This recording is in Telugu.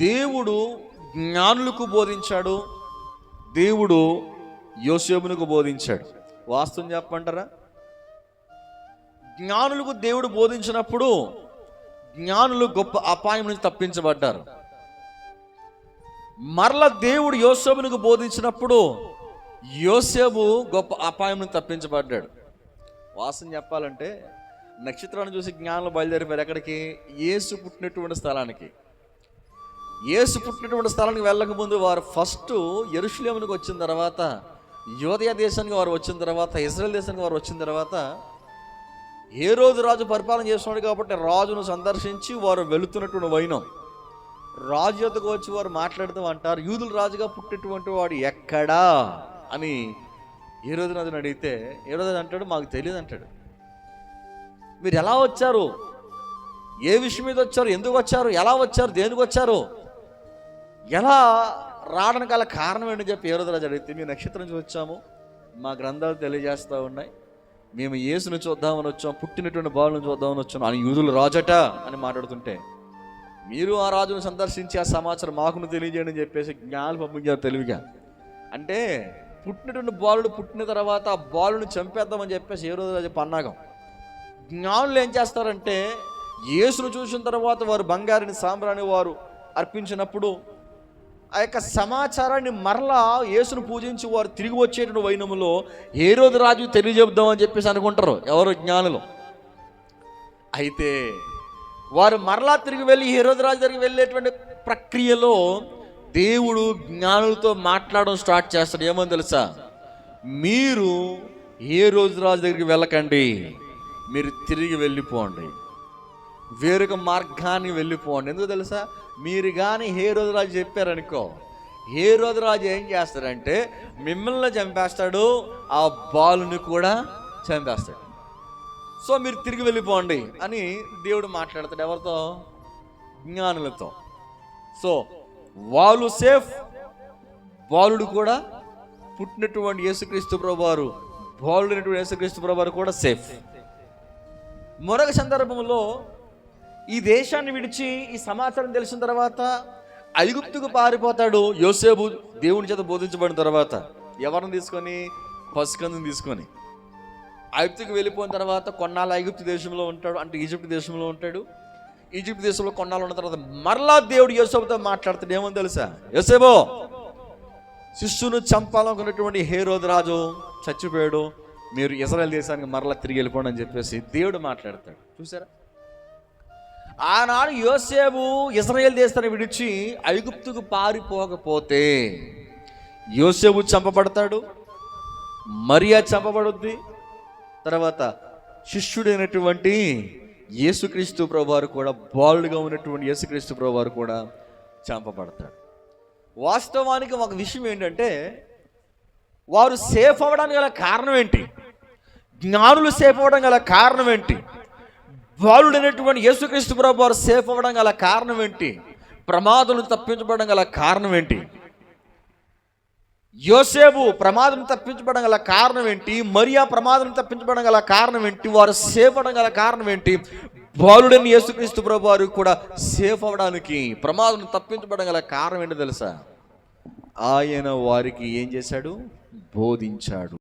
దేవుడు జ్ఞానులకు బోధించాడు దేవుడు యోసేపునకు బోధించాడు. వాస్తవం చెప్పంటారా జ్ఞానులకు దేవుడు బోధించినప్పుడు జ్ఞానులు గొప్ప అపాయం నుంచి తప్పించబడ్డారు. మరల దేవుడు యోసేపునకు బోధించినప్పుడు యోసేపు గొప్ప అపాయం నుంచి తప్పించబడ్డాడు. వాస్తవం చెప్పాలంటే నక్షత్రాన్ని చూసి జ్ఞానులు బయలుదేరిపోయారు. ఎక్కడికి? యేసు పుట్టినటువంటి స్థలానికి. యేసు పుట్టినటువంటి స్థలానికి వెళ్ళకముందు వారు ఫస్ట్ ఎరుషులేమునికి వచ్చిన తర్వాత యోదయ దేశానికి వారు వచ్చిన తర్వాత ఇజ్రాయెల్ దేశానికి వారు వచ్చిన తర్వాత ఏ రోజు రాజు పరిపాలన చేస్తున్నాడు కాబట్టి రాజును సందర్శించి వారు వెళుతున్నటువంటి వైనం. రాజు యొద్దకు వచ్చి వారు మాట్లాడుతూ అంటారు యూదుల రాజుగా పుట్టినటువంటి వాడు ఎక్కడా? అని ఏ రోజు రాజుని అడిగితే ఏ రోజు అంటాడు మాకు తెలియదు అంటాడు. మీరు ఎలా వచ్చారు? ఏ విషయం మీద వచ్చారు? ఎందుకు వచ్చారు? ఎలా వచ్చారు? దేనికి వచ్చారు? ఎలా రావడానికి గల కారణం ఏంటని చెప్పి ఏ రోజులా జరిగితే మీ నక్షత్రం చూసి వచ్చాము. మా గ్రంథాలు తెలియజేస్తూ ఉన్నాయి. మేము యేసును చూద్దామని వచ్చాం పుట్టినటువంటి బాలును చూద్దామని వచ్చాం. అని యూదులు రాజట అని మాట్లాడుతుంటే మీరు ఆ రాజును సందర్శించి ఆ సమాచారం మాకును తెలియజేయండి అని చెప్పేసి జ్ఞానాలు పంపించారు తెలివిగా. అంటే పుట్టినటువంటి బాలుడు పుట్టిన తర్వాత ఆ బాలుని చంపేద్దామని చెప్పేసి ఏ రోజు పన్నాగం జ్ఞానులు ఏం చేస్తారంటే యేసును చూసిన తర్వాత వారు బంగారుని సాంబ్రాని వారు అర్పించినప్పుడు ఆ యొక్క సమాచారాన్ని మరలా యేసును పూజించి వారు తిరిగి వచ్చేటువంటి వైనములో ఏ రోజు రాజు తెలియజెబుదామని చెప్పేసి అనుకుంటారు ఎవరు జ్ఞానులు. అయితే వారు మరలా తిరిగి వెళ్ళి ఏ రోజు రాజు దగ్గరికి వెళ్ళేటువంటి ప్రక్రియలో దేవుడు జ్ఞానులతో మాట్లాడడం స్టార్ట్ చేస్తాడు. ఏమని తెలుసా? మీరు ఏ రోజు రాజు దగ్గరికి వెళ్ళకండి. మీరు తిరిగి వెళ్ళిపోండి. వేరొక మార్గాన్ని వెళ్ళిపోండి. ఎందుకు తెలుసా? మీరు కానీ ఏ రోజు రాజు చెప్పారనుకో ఏ రోజు రాజు ఏం చేస్తాడంటే మిమ్మల్ని చంపేస్తాడు ఆ బాలుని కూడా చంపేస్తాడు. సో మీరు తిరిగి వెళ్ళిపోండి అని దేవుడు మాట్లాడతాడు ఎవరితో? జ్ఞానులతో. సో వాళ్ళు సేఫ్ బాలుడు కూడా పుట్టినటువంటి యేసుక్రీస్తు ప్రభువారు బాలుడైనటువంటి యేసుక్రీస్తు ప్రభువారు కూడా సేఫ్. మరొక సందర్భంలో ఈ దేశాన్ని విడిచి ఈ సమాచారం తెలిసిన తర్వాత ఐగుప్తుకు పారిపోతాడు యోసేపు దేవుని చేత బోధించబడిన తర్వాత. ఎవరిని తీసుకొని? పసుకందుని తీసుకొని. ఐగుప్తుకు వెళ్ళిపోయిన తర్వాత కొన్నాళ్ళు ఐగుప్తు దేశంలో ఉంటాడు అంటే ఈజిప్ట్ దేశంలో ఉంటాడు. ఈజిప్ట్ దేశంలో కొన్నాళ్ళు ఉన్న తర్వాత మరలా దేవుడు యోసేపుతో మాట్లాడుతాడు. ఏమని తెలుసా? యోసేబో శిష్యును చంపాలనుకున్నటువంటి హేరోద్ రాజు చచ్చిపోయాడు. మీరు ఇజ్రాయల్ దేశానికి మరలా తిరిగి వెళ్ళిపోండి అని చెప్పేసి దేవుడు మాట్లాడతాడు. చూసారా? ఆనాడు యోసేపు ఇజ్రాయేల్ దేశాన్ని విడిచి ఐగుప్తుకు పారిపోకపోతే యోసేపు చంపబడతాడు మరియా చంపబడుద్ది. తర్వాత శిష్యుడైనటువంటి యేసుక్రీస్తు ప్రభువారు కూడా బాల్డ్గా ఉన్నటువంటి యేసుక్రీస్తు ప్రభువారు కూడా చంపబడతాడు వాస్తవానికి ఒక విషయం ఏంటంటే వారు సేఫ్ అవ్వడానికి గల కారణం ఏంటి? జ్ఞానులు సేఫ్ అవ్వడం గల కారణం ఏంటి? బాలుడైనటువంటి యేసుక్రీస్తు ప్రభు వారు సేఫ్ అవ్వడం గల కారణం ఏంటి? ప్రమాదం తప్పించబడడం గల కారణం ఏంటి? యోసేపు ప్రమాదం తప్పించబడడం గల కారణం ఏంటి? మరియా ప్రమాదం తప్పించబడడం గల కారణం ఏంటి? వారు సేఫ్ అవ్వడం గల కారణం ఏంటి? బాలుడని యేసుక్రీస్తు ప్రభు వారు కూడా సేఫ్ అవ్వడానికి ప్రమాదం తప్పించబడడం గల కారణం ఏంటి తెలుసా? ఆయన వారికి ఏం చేశాడు? బోధించాడు.